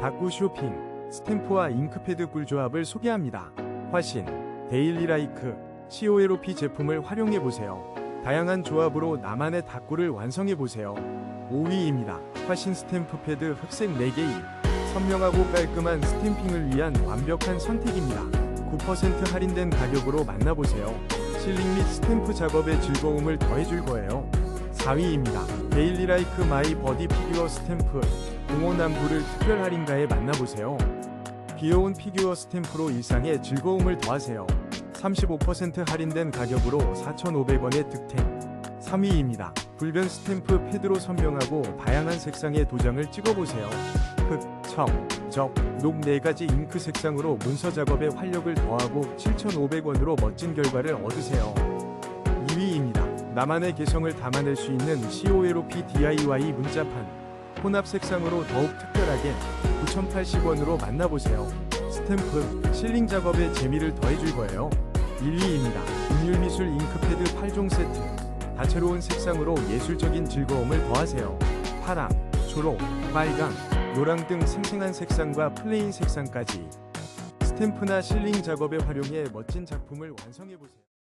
다꾸 쇼핑, 스탬프와 잉크패드 꿀조합을 소개합니다. 화신, 데일리라이크, COLOP 제품을 활용해보세요. 다양한 조합으로 나만의 다꾸를 완성해보세요. 5위입니다. 화신 스탬프 패드 흑색 4개이 선명하고 깔끔한 스탬핑을 위한 완벽한 선택입니다. 9% 할인된 가격으로 만나보세요. 실링 및 스탬프 작업에 즐거움을 더해줄 거예요. 4위입니다. 데일리라이크 마이 버디 피규어 스탬프 동호남부를 특별 할인가에 만나보세요. 귀여운 피규어 스탬프로 일상에 즐거움을 더하세요. 35% 할인된 가격으로 4,500원의 득템. 3위입니다. 불변 스탬프 패드로 선명하고 다양한 색상의 도장을 찍어보세요. 흑, 청, 적, 녹 4가지 잉크 색상으로 문서 작업에 활력을 더하고 7,500원으로 멋진 결과를 얻으세요. 2위입니다. 나만의 개성을 담아낼 수 있는 COLOP DIY 문자판. 혼합 색상으로 더욱 특별하게 9,080원으로 만나보세요. 스탬프, 실링 작업에 재미를 더해줄 거예요. 1위입니다. 은율미술 잉크패드 8종 세트. 다채로운 색상으로 예술적인 즐거움을 더하세요. 파랑, 초록, 빨강, 노랑 등 생생한 색상과 플레인 색상까지 스탬프나 실링 작업에 활용해 멋진 작품을 완성해보세요.